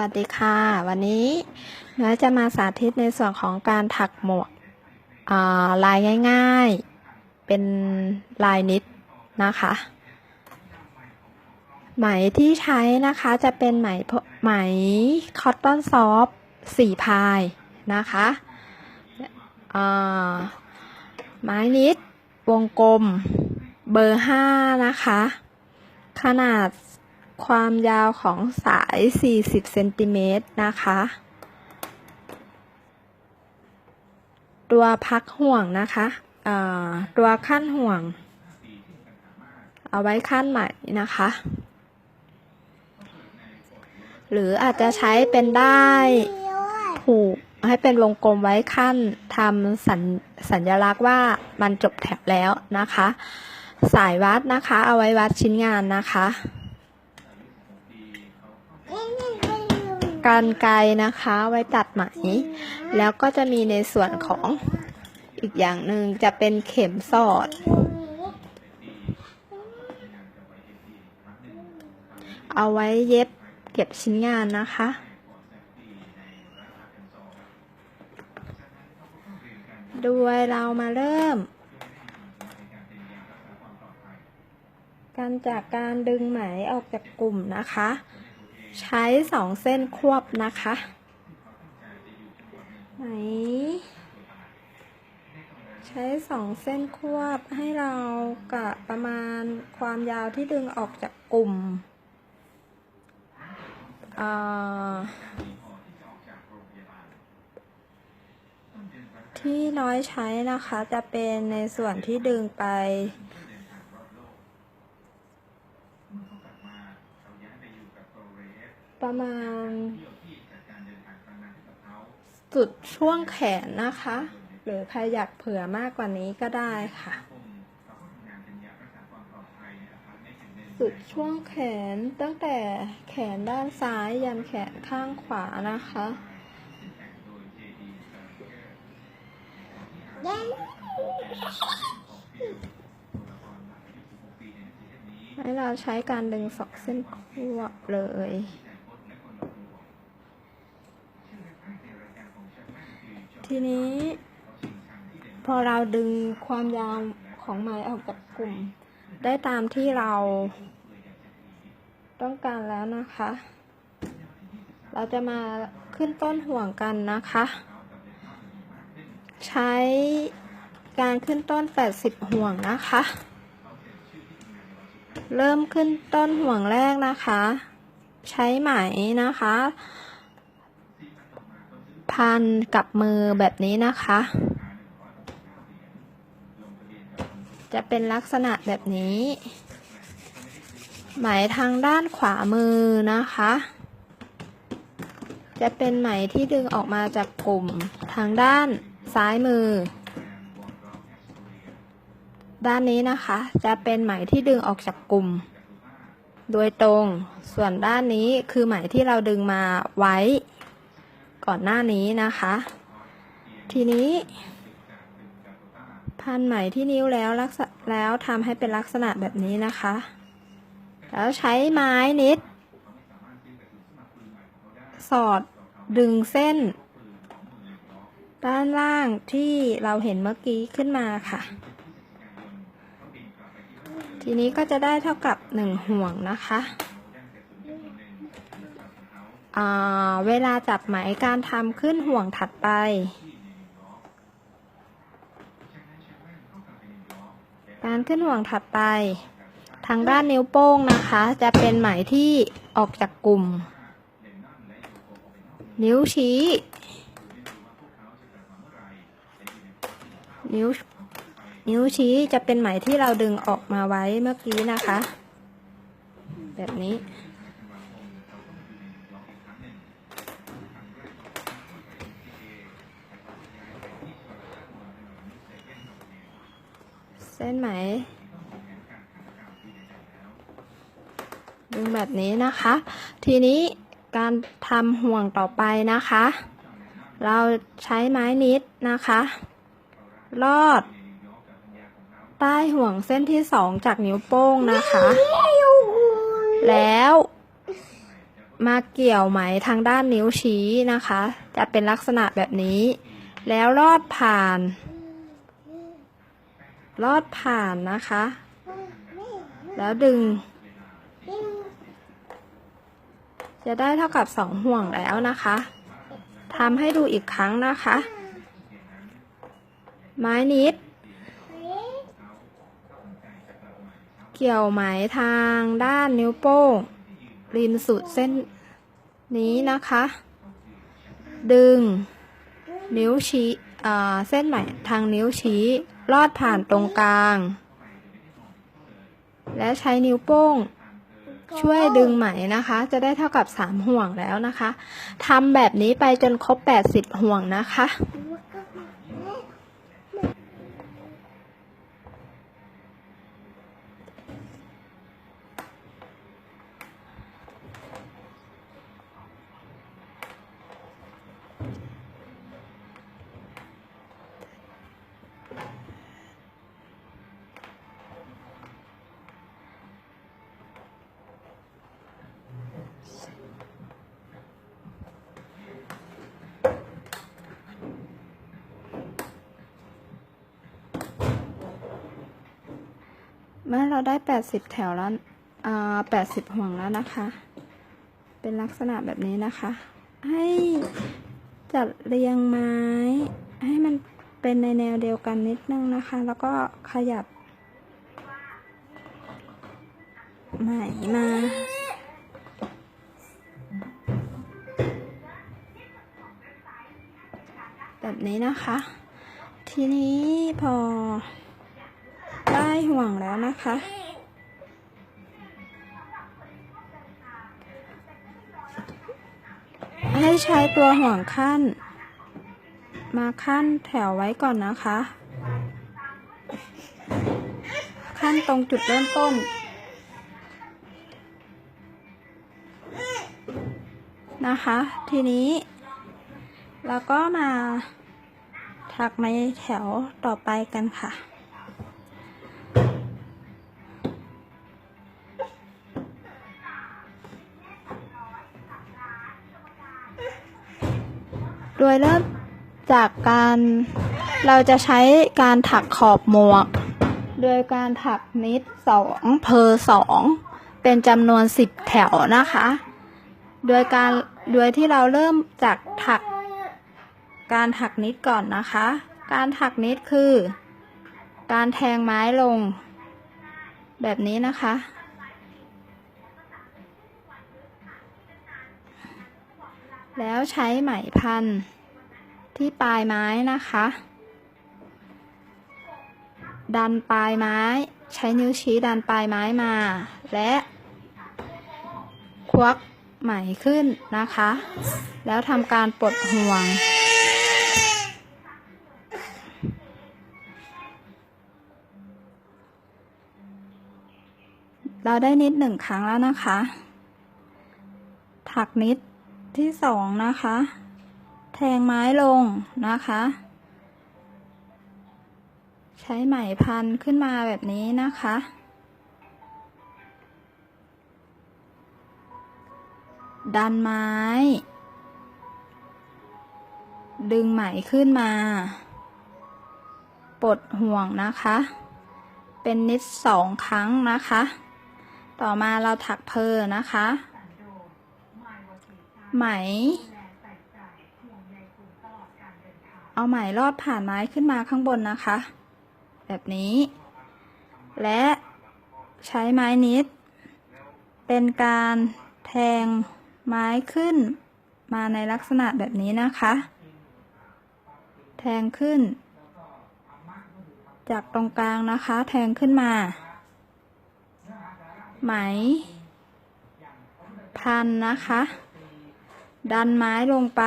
วัสดีค่ะ วันนี้น้อจะมาสาธิตในส่วนของการถักหมวกลายง่ายๆ เป็นลายนิดนะคะ ไหมที่ใช้นะคะจะเป็นไหมพไหมคอตตอนซอฟสี่พายนะคะไม้นิดวงกลมเบอร์ห้านะคะ ขนาด ความยาวของสาย 40เซนติเมตรนะคะ ตัวพักห่วงนะคะตัวขั้นห่วง เอาไว้ขั้นใหม่นะคะ หรืออาจจะใช้เป็นได้ผูกให้เป็นวงกลมไว้ขั้นทำสัญสัญลักษณ์ว่ามันจบแถบแล้วนะคะ สายวัดนะคะ เอาไว้วัดชิ้นงานนะคะ การไกลนะคะไว้ตัดไหม แล้วก็จะมีในส่วนของอีกอย่างหนึ่งจะเป็นเข็มสอด เอาไว้เย็บเก็บชิ้นงานนะคะด้วยเรามาเริ่ม การจากการดึงไหมออกจากกลุ่มนะคะ ใช้สองเส้นควบนะคะไหนใช้สองเส้นควบให้เรากะประมาณความยาวที่ดึงออกจากกลุ่มที่น้อยใช้นะคะจะเป็นในส่วนที่ดึงไป ประมาณ สุด ช่วงแขนนะคะ หรือใครอยากเผื่อมากกว่านี้ก็ได้ค่ะ สุดช่วงแขนตั้งแต่แขนด้านซ้ายยันแขนข้างขวานะคะให้เราใช้การดึงสองเส้นควบเลย ทีนี้ พอเราดึงความยาวของไหมออกจากกลุ่ม ได้ตามที่เรา ต้องการแล้วนะคะ เราจะมาขึ้นต้นห่วงกันนะคะ ใช้การขึ้นต้น 80 ห่วงนะคะ เริ่มขึ้นต้นห่วงแรกนะคะ ใช้ไหมนะคะ พันกับมือแบบนี้นะคะ จะเป็นลักษณะแบบนี้ ไหมทางด้านขวามือนะคะ จะเป็นไหมที่ดึงออกมาจากกลุ่มทางด้านซ้ายมือ ด้านนี้นะคะ จะเป็นไหมที่ดึงออกจากกลุ่มโดยตรง ส่วนด้านนี้คือไหมที่เราดึงมาไว้ ก่อนหน้านี้นะคะ ทีนี้ พันไหมที่นิ้วแล้วลักษณะแล้วทำให้เป็นลักษณะแบบนี้นะคะ แล้วใช้ไม้นิด สอดดึงเส้น ด้านล่างที่เราเห็นเมื่อกี้ขึ้นมาค่ะ ทีนี้ก็จะได้เท่ากับหนึ่งห่วงนะคะ เวลาจับไหมการทำขึ้นห่วงถัดไป การขึ้นห่วงถัดไป ทางด้านนิ้วโป้งนะคะ จะเป็นไหมที่ออกจากกลุ่ม นิ้วชี้ นิ้วนิ้วชี้จะเป็นไหมที่เราดึงออกมาไว้เมื่อกี้นะคะ แบบนี้ เส้นไหม ดึงแบบนี้นะคะ ทีนี้การทำห่วงต่อไปนะคะ เราใช้ไม้นิดนะคะ ลอด ใต้ห่วงเส้นที่สองจากนิ้วโป้งนะคะ แล้วมาเกี่ยวไหมทางด้านนิ้วชี้นะคะ จะเป็นลักษณะแบบนี้ แล้วลอดผ่าน ลอดผ่านนะคะ แล้วดึง จะได้เท่ากับสองห่วงแล้วนะคะทำให้ดูอีกครั้งนะคะ ไม้นิด เกี่ยวไหมทางด้านนิ้วโป้งริมสุดเส้นนี้นะคะ ดึง นิ้วชี้อ่าเส้นไหมทางนิ้วชี้ ลอดผ่านตรงกลาง และใช้นิ้วโป้ง ช่วยดึงไหมนะคะ จะได้เท่ากับ 3 ห่วงแล้วนะคะทำแบบนี้ไปจนครบ 80 ห่วงนะคะ มื่อเราได้ 80 แถวแล้วอ่า80ห่วงแล้วนะคะ เป็นลักษณะแบบนี้นะคะ ให้จัดเรียงไม้ ให้มันเป็นในแนวเดียวกันนิดนึงนะคะ แล้วก็ขยับไหมมาแบบนี้นะคะ ทีนี้พอ ได้ห่วงแล้วนะคะ ให้ใช้ตัวห่วงขั้น มาขั้นแถวไว้ก่อนนะคะ ขั้นตรงจุดเริ่มต้นนะคะ ทีนี้เราก็มาถักในแถวต่อไปกันค่ะ ดยเริ่มจากการเราจะใช้การถักขอบหมวก โดยการถักนิดสองเพอสองเป็นจำนวนสิบแถวนะคะ โดยการโดยที่เราเริ่มจากถัก การถักนิดก่อนนะคะ การถักนิดคือ การแทงไม้ลง แบบนี้นะคะแล้วใช้ไหมพัน ที่ปลายไม้นะคะ ดันปลายไม้ ใช้นิ้วชี้ดันปลายไม้มา และควักไหมขึ้นนะคะ แล้วทำการปลดห่วง เราได้นิดหนึ่งครั้งแล้วนะคะ ถักนิดที่สองนะคะ แทงไม้ลงนะคะ ใช้ไหมพันขึ้นมาแบบนี้นะคะ ดันไม้ ดึงไหมขึ้นมาปลดห่วงนะคะ เป็นนิดสองครั้งนะคะ ต่อมาเราถักเพอนะคะ ไหม เอาไหมลอดผ่านไม้ขึ้นมาข้างบนนะคะ แบบนี้ และใช้ไม้นิด เป็นการแทงไม้ขึ้นมาในลักษณะแบบนี้นะคะ แทงขึ้น จากตรงกลางนะคะ แทงขึ้นมา ไหม พันนะคะ ดันไม้ลงไป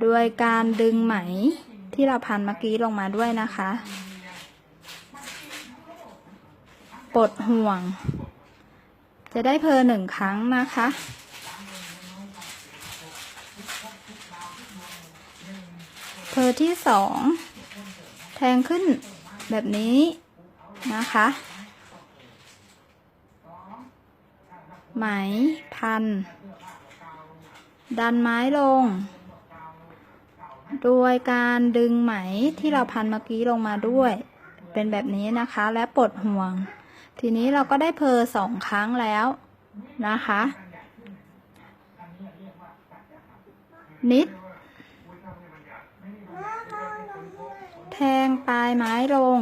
โดยการดึงไหมที่เราพันเมื่อกี้ลงมาด้วยนะคะ ปลดห่วง จะได้เพอหนึ่งครั้งนะคะ เพอที่สองแทงขึ้นแบบนี้นะคะ ไหมพัน ดันไม้ลง โดยการดึงไหมที่เราพันเมื่อกี้ลงมาด้วย เป็นแบบนี้นะคะและปลดห่วง ทีนี้เราก็ได้เพอสองครั้งแล้วนะคะ นิด แทงปลายไม้ลง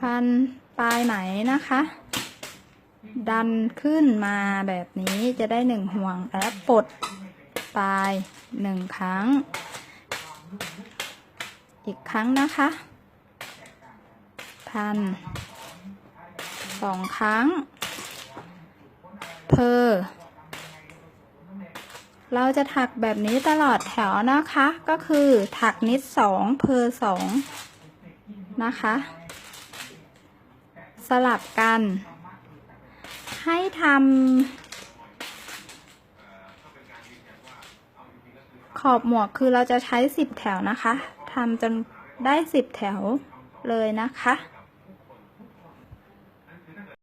พันปลายไหมนะคะ ดันขึ้นมาแบบนี้จะได้หนึ่งห่วงและปลด ปลายหนึ่งครั้ง อีกครั้งนะคะ พันสองครั้ง เพอเราจะถักแบบนี้ตลอดแถวนะคะ ก็คือถักนิดสองเพอสองนะคะ สลับกัน ให้ทำ ขอบหมวกคือเราจะใช้สิบแถวนะคะทำจนได้สิบแถวเลยนะคะ